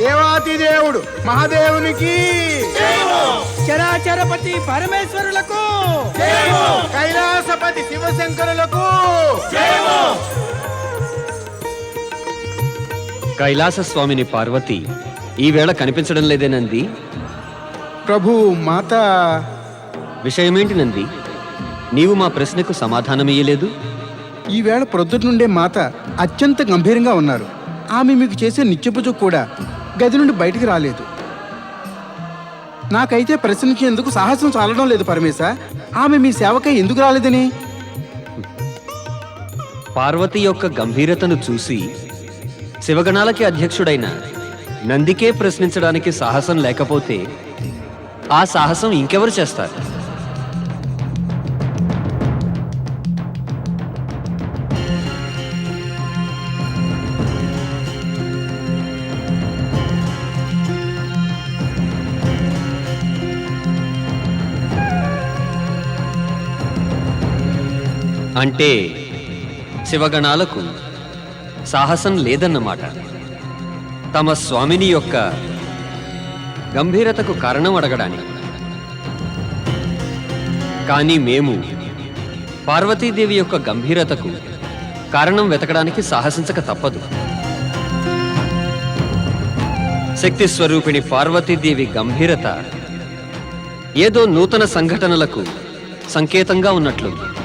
దేవాతి దేవుడు మహాదేవునికి. చరాచరపతి పరమేశ్వరులకు. కైలాసపతి శివశంకరులకు. కైలాస స్వామిని పార్వతి ఈవేళ కనిపించడం లేదే నంది? ప్రభు మాత. విషయమేంటి నంది? నీవు మా ప్రశ్నకు సమాధానమియ్యలేదు? ఈవేళ ప్రొద్దుట నుండే మాత అత్యంత గంభీరంగా ఉన్నారు. ఆమె మీకు చేసే నిత్యపుజు కూడా గది నుండి బయటికి రాలేదు. నాకైతే ప్రశ్నించేందుకు సాహసం చాలడం లేదు పరమేశ? ఆమె మీ సేవకై ఎందుకు రాలేదని? పార్వతి యొక్క గంభీరతను చూసి శివగణాలకి అధ్యక్షుడైన నందికే ప్రశ్నించడానికి సాహసం లేకపోతే ఆ సాహసం ఇంకెవరు చేస్తారు? అంటే శివగణాలకు సాహసం లేదన్నమాట. తమ స్వామిని యొక్క గంభీరతకు కారణం అడగడానికి. కానీ మేము పార్వతీదేవి యొక్క గంభీరతకు కారణం వెతకడానికి సాహసించక తప్పదు. శక్తి స్వరూపిణి పార్వతీదేవి గంభీరత ఏదో నూతన సంఘటనలకు సంకేతంగా ఉన్నట్లుంది.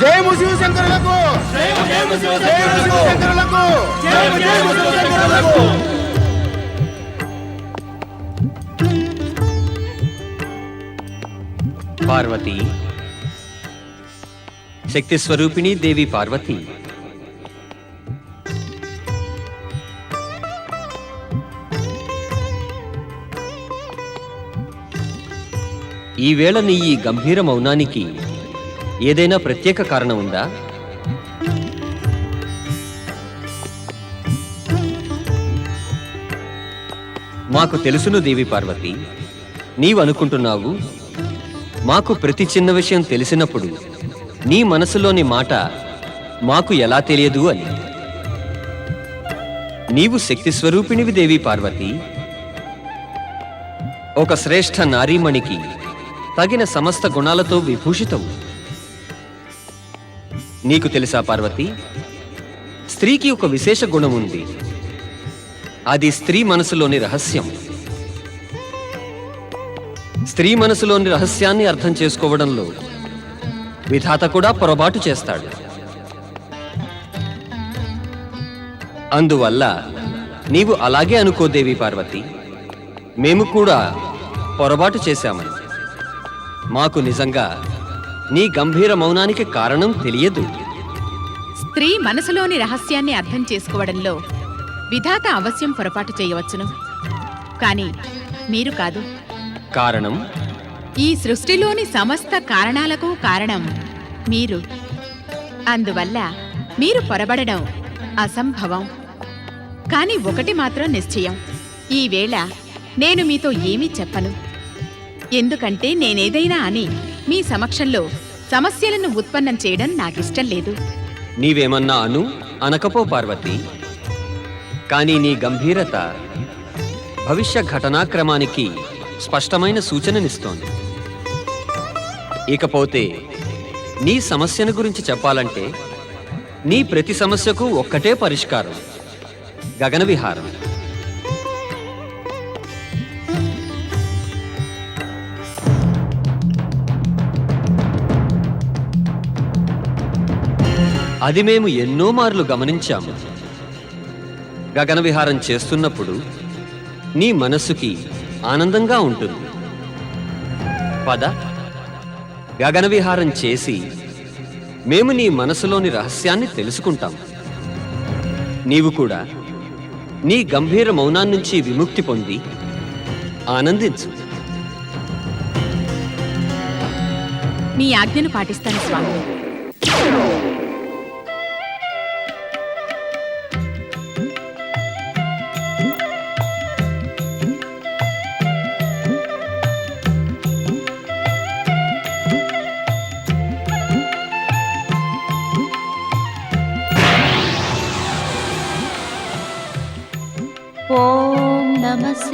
జయము శివశంకరులకు! జయము శివశంకరులకు జయము శివశంకరులకు! పార్వతి శక్తి స్వరూపిణి దేవి పార్వతి. ఈవేళ నీ ఈ గంభీర మౌనానికి ఏదైనా ప్రత్యేక కారణం ఉందా? మాకు తెలుసును దేవి పార్వతి. నీవు అనుకుంటున్నావు మాకు ప్రతి చిన్న విషయం తెలిసినప్పుడు నీ మనసులోని మాట మాకు ఎలా తెలియదు అని. నీవు శక్తి స్వరూపిణివి దేవి పార్వతి. ఒక శ్రేష్ఠ నారీమణికి తగిన సమస్త గుణాలతో విభూషితవు. నీకు తెలుసా పార్వతి? స్త్రీకి ఒక విశేష గుణం ఉంది. అది స్త్రీ మనసులోని రహస్యం. స్త్రీ మనసులోని రహస్యాన్ని అర్థం చేసుకోవడంలో విధాత కూడా పొరపాటు చేస్తాడు. అందువల్ల నీవు అలాగే అనుకోదేవి పార్వతి. మేము కూడా పొరపాటు చేశామని. మాకు నిజంగా నీ గంభీర మౌనానికి కారణం తెలియదు. స్త్రీ మనసులోని రహస్యాన్ని అర్థం చేసుకోవడంలో విధాత అవశ్యం పొరపాటు చేయవచ్చును. కానీ మీరు కాదు. కారణం? ఈ సృష్టిలోని సమస్త కారణాలకు కారణం మీరు. అందువల్ల మీరు పొరబడడం అసంభవం. కానీ ఒకటి మాత్రం నిశ్చయం. ఈ వేళ నేను మీతో ఏమీ చెప్పను. ఎందుకంటే నేనేదైనా అని మీ సమక్షంలో సమస్యలను ఉత్పన్నం చేయడం నాకిష్టం లేదు. నీవేమన్నా అను అనకపో పార్వతి. కానీ నీ గంభీరత భవిష్య ఘటనాక్రమానికి స్పష్టమైన సూచననిస్తోంది. ఇకపోతే నీ సమస్యను గురించి చెప్పాలంటే నీ ప్రతి సమస్యకు ఒక్కటే పరిష్కారం గగనవిహారం. అది మేము ఎన్నో మార్లు గమనించాము. గగన విహారం చేస్తున్నప్పుడు నీ మనస్సుకి ఆనందంగా ఉంటుంది. పద. గగన విహారం చేసి మేము నీ మనసులోని రహస్యాన్ని తెలుసుకుంటాం. నీవు కూడా నీ గంభీర మౌనాన్నించి విముక్తి పొంది ఆనందించు. మీ ఆజ్ఞను పాటిస్తాను స్వామి.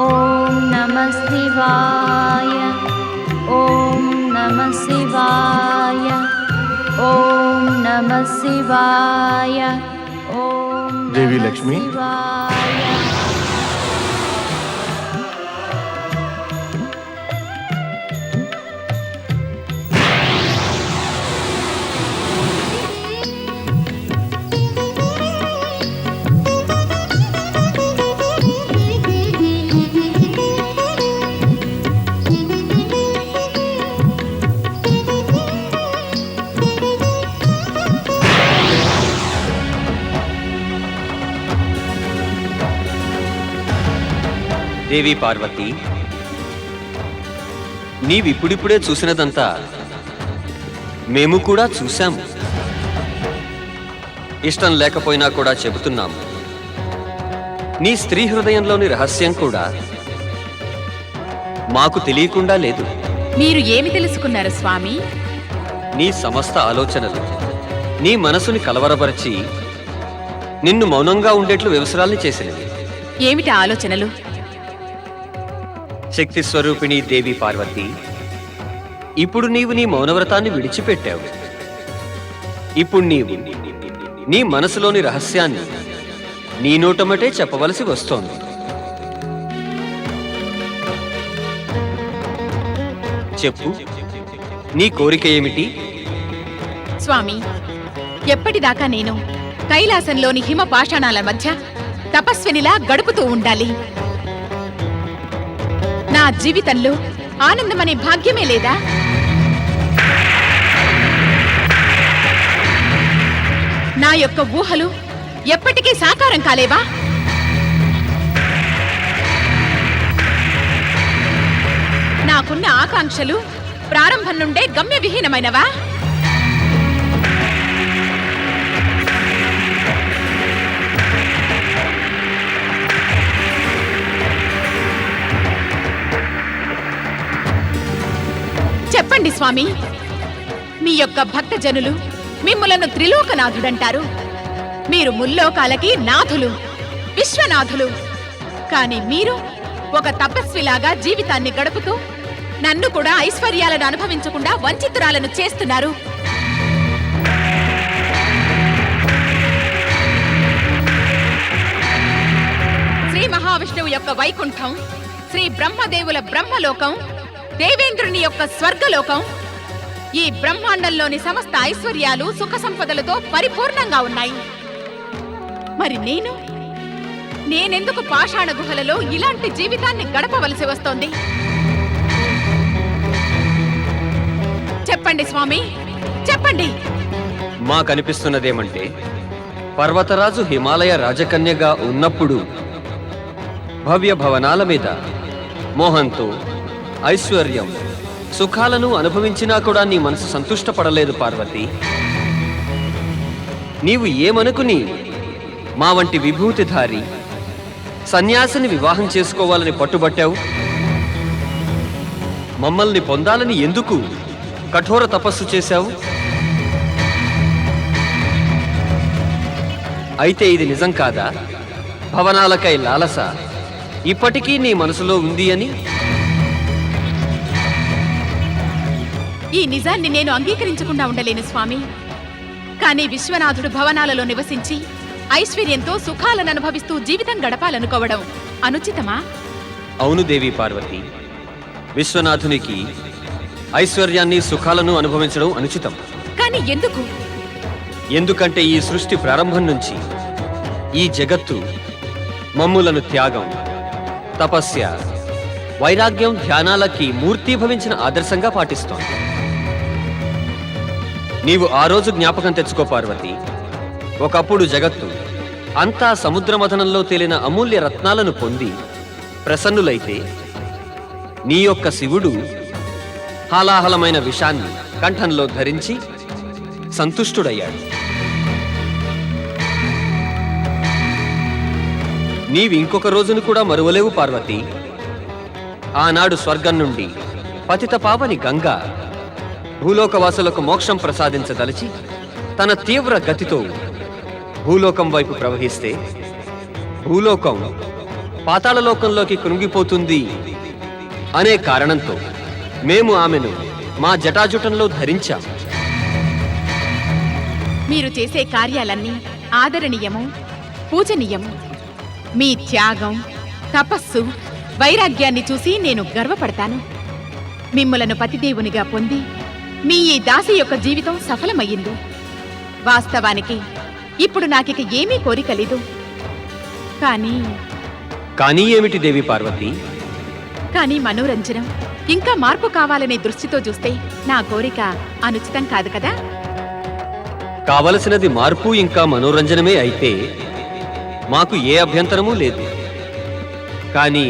ॐ नमः शिवाय। ॐ नमः शिवाय। ॐ नमः शिवाय। ॐ देवी लक्ष्मी। लक्ष्मी। దేవి పార్వతి నీవిప్పుడిప్పుడే చూసినదంతా మేము కూడా చూశాము. ఇష్టం లేకపోయినా కూడా చెబుతున్నాము. నీ స్త్రీ హృదయంలోని రహస్యం కూడా మాకు తెలియకుండా లేదు. మీరు ఏమి తెలుసుకున్నారు స్వామి? నీ సమస్త ఆలోచనలు నీ మనసుని కలవరపరిచి నిన్ను మౌనంగా ఉండేట్లు వ్యవసరాల్ని చేసినవి. ఏమిటి ఆలోచనలు? శక్తి స్వరూపిణి దేవి పార్వతి ఇప్పుడు నీవు నీ మౌనవ్రతాన్ని విడిచిపెట్టావు. ఇప్పుడు నీవు నీ మనసులోని రహస్యాన్ని నీ నోటమటే చెప్పవలసి వస్తోంది. చెప్పు నీ కోరిక ఏమిటి? స్వామి ఎప్పటిదాకా నేను కైలాసంలోని హిమ పాషాణాల మధ్య తపస్వినిలా గడుపుతూ ఉండాలి. నా జీవితంలో ఆనందమనే భాగ్యమే లేదా? నా యొక్క ఊహలు ఎప్పటికీ సాకారం కాలేవా? నాకున్న ఆకాంక్షలు ప్రారంభం నుండే గమ్య విహీనమైనవా చెప్పండి స్వామి. మీ యొక్క భక్తజనులు మిమ్ములను త్రిలోకనాథుడంటారు. మీరు ముల్లోకాలకి నాథులు విశ్వనాథులు. కానీ మీరు ఒక తపస్విలాగా జీవితాన్ని గడుపుతూ నన్ను కూడా ఐశ్వర్యాలను అనుభవించకుండా వంచితురాలను చేస్తున్నారు. శ్రీ మహావిష్ణువు యొక్క వైకుంఠం శ్రీ బ్రహ్మదేవుల బ్రహ్మలోకం దేవేంద్రుని యొక్క స్వర్గలోకం. ఈ బ్రహ్మాండంలోని సమస్త ఐశ్వర్యాలు సుఖ సంపదలతో పరిపూర్ణంగా ఉన్నాయి. మరి నేను? నేనెందుకు పాషాణ గుహలలో ఇలాంటి జీవితాన్ని గడపవలసి వస్తోంది? చెప్పండి స్వామి చెప్పండి. మాకనిపిస్తున్నదేమంటే పర్వతరాజు హిమాలయ రాజకన్యగా ఉన్నప్పుడు భవ్య భవనాల మీద మోహన్తో ఐశ్వర్యం. సుఖాలను అనుభవించినా కూడా నీ మనసు సంతుష్టపడలేదు పార్వతి. నీవు ఏమనుకుని మా వంటి విభూతిధారి సన్యాసిని వివాహం చేసుకోవాలని పట్టుబట్టావు? మమ్మల్ని పొందాలని ఎందుకు కఠోర తపస్సు చేశావు? అయితే ఇది నిజం కాదా? భవనాలకై లాలస ఇప్పటికీ నీ మనసులో ఉంది అని? ఈ నిజాన్ని నేను అంగీకరించకుండా ఉండలేను స్వామి. కానీ విశ్వనాథుడు భవనాలలో నివసించి ఐశ్వర్యంతో సుఖాలను అనుభవిస్తూ జీవితం గడపాలనుకోవడం అనుచితమా? అవును దేవి పార్వతి. విశ్వనాథునికి ఐశ్వర్యాన్ని సుఖాలను అనుభవించడం అనుచితం. కానీ ఎందుకు? ఎందుకంటే ఈ సృష్టి ప్రారంభం నుంచి ఈ జగత్తు మమ్ములను త్యాగం తపస్య వైరాగ్యం ధ్యానాలకి మూర్తీభవించిన ఆదర్శంగా పాటిస్తోంది. నీవు ఆ రోజు జ్ఞాపకం తెచ్చుకో పార్వతి. ఒకప్పుడు జగత్తు అంతా సముద్రమథనంలో తేలిన అమూల్య రత్నాలను పొంది ప్రసన్నులైతే నీ యొక్క శివుడు హాలాహలమైన విషాన్ని కంఠంలో ధరించి సంతుష్టుడయ్యాడు. నీవి ఇంకొక రోజును కూడా మరువలేవు పార్వతి. ఆనాడు స్వర్గం నుండి పతిత పావని గంగ భూలోకవాసులకు మోక్షం ప్రసాదించదలిచి తన తీవ్ర గతితో భూలోకం వైపు ప్రవహిస్తే భూలోకం పాతాళలోకంలోకి కృంగిపోతుంది అనే కారణంతో మేము ఆమెను మా జటాజుటంలో ధరించాం. మీరు చేసే కార్యాలన్నీ ఆదరణీయము పూజనీయము. మీ త్యాగం తపస్సు వైరాగ్యాన్ని చూసి నేను గర్వపడతాను. మిమ్మలను పతిదేవునిగా పొంది మీ ఈ దాసి యొక్క జీవితం సఫలమయ్యింది. వాస్తవానికి ఇప్పుడు నాకిక ఏమీ కోరిక లేదు. కానీ కానీ ఏమిటి దేవి పార్వతి? కానీ మనోరంజనం ఇంకా మార్పు కావాలనే దృష్టితో చూస్తే నా కోరిక అనుచితం కాదు కదా? కావలసినది మార్పు ఇంకా మనోరంజనమే అయితే మాకు ఏ అభ్యంతరమూ లేదు. కానీ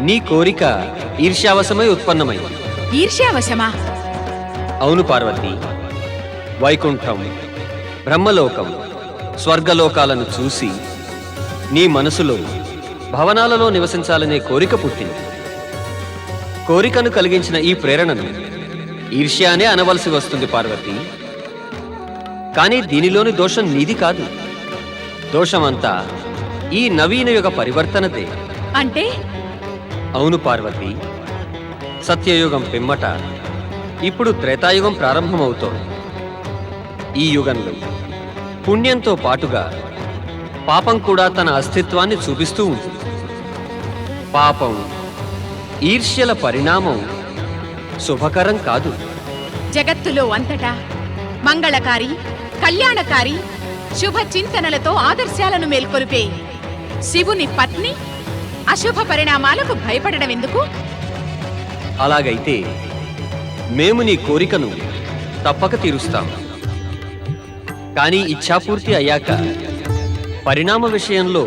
నీ కోరిక ఈర్ష్యావశమై ఉత్పన్నమైంది. ఈర్ష్యావశమా? అవును పార్వతి. వైకుంఠం బ్రహ్మలోకం స్వర్గలోకాలను చూసి నీ మనసులో భవనాలలో నివసించాలనే కోరిక పుట్టింది. కోరికను కలిగించిన ఈ ప్రేరణను ఈర్ష్య అనే అనవలసి వస్తుంది పార్వతి. కానీ దీనిలోని దోషం నీది కాదు. దోషమంతా ఈ నవీన యుగ పరివర్తనదే. అంటే? అవును పార్వతి. సత్యయుగం పిమ్మట ఇప్పుడు త్రేతాయుగం ప్రారంభమవుతోంది. ఈ యుగంలో పుణ్యంతో పాటుగా పాపం కూడా తన అస్తిత్వాన్ని చూపిస్తూ ఉంటుంది పాపం ఈర్ష్యల పరిణామం శుభకరం కాదు. జగత్తులో అంతటా మంగళకారి కళ్యాణకారి శుభ చింతనలతో ఆదర్శాలను మేల్కొలిపే శివుని పత్ని అశుభ పరిణామాలకు భయపడడం ఎందుకు? అలాగైతే మేము నీ కోరికను తప్పక తీరుస్తాం. కానీ ఇచ్ఛాపూర్తి అయ్యాక పరిణామ విషయంలో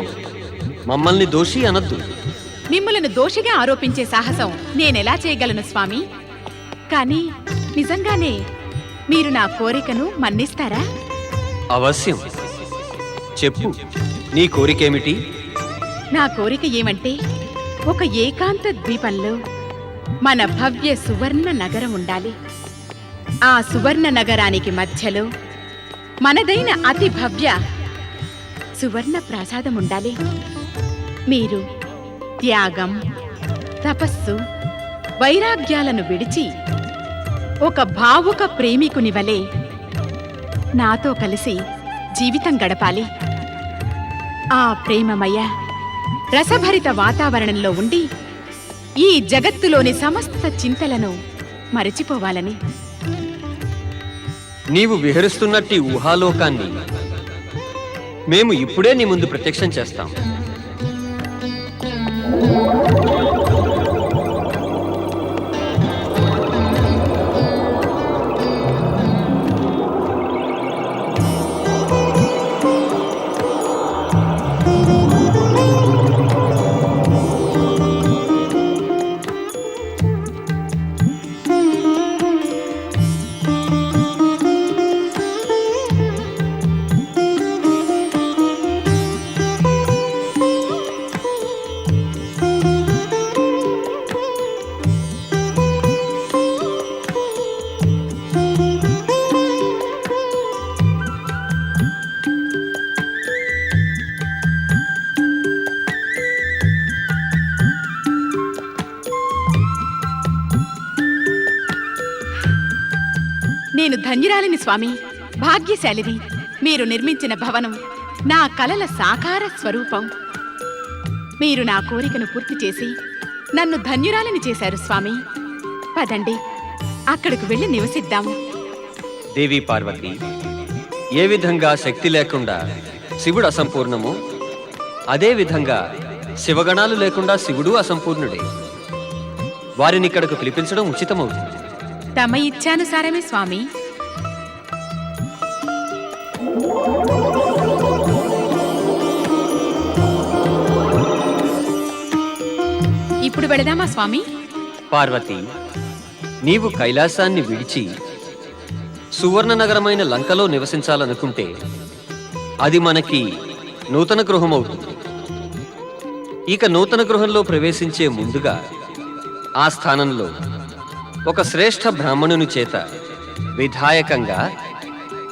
మమ్మల్ని దోషి అనద్దు. మిమ్మలను దోషిగా ఆరోపించే సాహసం నేనెలా చేయగలను స్వామి? కానీ నిజంగానే మీరు నా కోరికను మన్నిస్తారా? అవశ్యం. చెప్పు నీ కోరికేమిటి? నా కోరిక ఏమంటే ఒక ఏకాంత ద్వీపంలో మన భవ్య సువర్ణ నగరం ఉండాలి. ఆ సువర్ణ నగరానికి మధ్యలో మనదైన అతి భవ్య సువర్ణ ప్రసాదం ఉండాలి. మీరు త్యాగం తపస్సు వైరాగ్యాలను విడిచి ఒక భావుక ప్రేమికుని వలె నాతో కలిసి జీవితం గడపాలి. ఆ ప్రేమమయ రసభరిత వాతావరణంలో ఉండి ఈ జగత్తులోని సమస్త చింతలను మరచిపోవాలని. నీవు విహరిస్తున్నట్టి ఊహాలోకాన్ని మేము ఇప్పుడే నీ ముందు ప్రత్యక్షం చేస్తాం. ధన్యురాలిని స్వామి. భాగ్యశాలిని మీరు నిర్మించిన భవనం నా కలల సాకార స్వరూపం. మీరు నా కోరికను పూర్తి చేసి నన్ను ధన్యురాలని చేశారు స్వామి. పదండి అక్కడికి వెళ్ళి నివసిద్దాము దేవి పార్వతి ఏ విధంగా శక్తి లేకుండా శివుడు అసంపూర్ణము అదే విధంగా శివగణాలు లేకుండా శివుడు అసంపూర్ణుడే. వారిని ఇక్కడకు పిలిపించడం ఉచితమవుతుంది. తమ ఇచ్చానుసారమే స్వామి. ఇప్పుడు వెళదామా స్వామి? పార్వతి నీవు కైలాసాన్ని విడిచి సువర్ణ నగరమైన లంకలో నివసించాలనుకుంటే అది మనకి నూతన గృహం అవుతుంది ఇక నూతన గృహంలో ప్రవేశించే ముందుగా ఆ స్థానంలో ఒక శ్రేష్ఠ బ్రాహ్మణుని చేత విధాయకంగా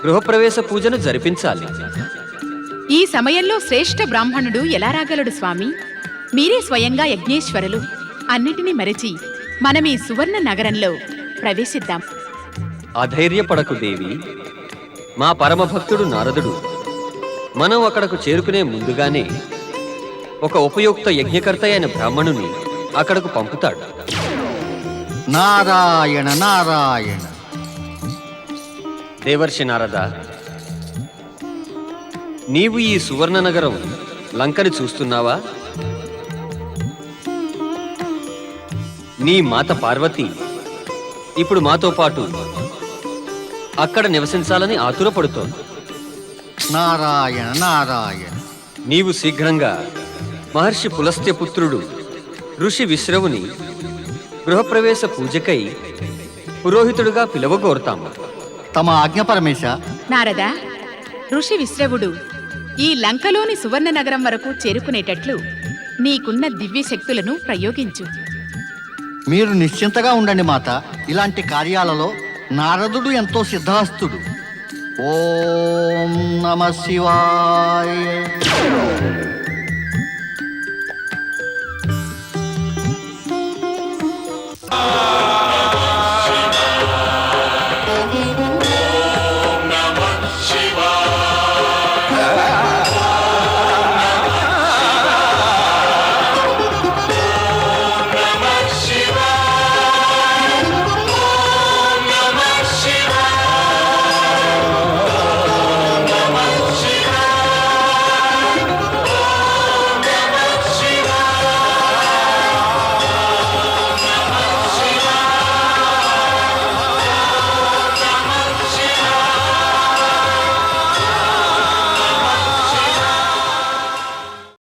గృహప్రవేశ పూజను జరిపించాలి. ఈ సమయంలో శ్రేష్ఠ బ్రాహ్మణుడు ఎలా రాగలడు స్వామి? మీరే స్వయంగా యజ్ఞేశ్వరులు. అన్నిటినీ మరచి మనం ఈ సువర్ణ నగరంలో ప్రవేశిద్దాం. అధైర్యపడకు దేవి. మా పరమభక్తుడు నారదుడు. మనం అక్కడకు చేరుకునే ముందుగానే ఒక ఉపయుక్త యజ్ఞకర్త అయిన బ్రాహ్మణుని అక్కడకు పంపుతాడు. నారాయణ నారాయణ. దేవర్షి నారద. నీవు ఈ సువర్ణ నగరం లంకని చూస్తున్నావా? నీ మాత పార్వతి ఇప్పుడు మాతో పాటు అక్కడ నివసించాలని ఆతురపడుతోంది. నారాయణ నారాయణ. నీవు శీఘ్రంగా మహర్షి పులస్త్య పుత్రుడు ఋషి విశ్రవుని గృహప్రవేశ పూజకై పురోహితుడుగా పిలవగోరుతాము. తమ ఆజ్ఞ పరమేశ. నారదా ఋషి విశ్రవుడు ఈ లంకలోని సువర్ణ నగరం వరకు చేరుకునేటట్లు నీకున్న దివ్య శక్తులను ప్రయోగించు. మీరు నిశ్చింతగా ఉండండి మాత ఇలాంటి కార్యాలలో నారదుడు ఎంతో సిద్ధహస్తుడు. ఓం నమ శివాయ.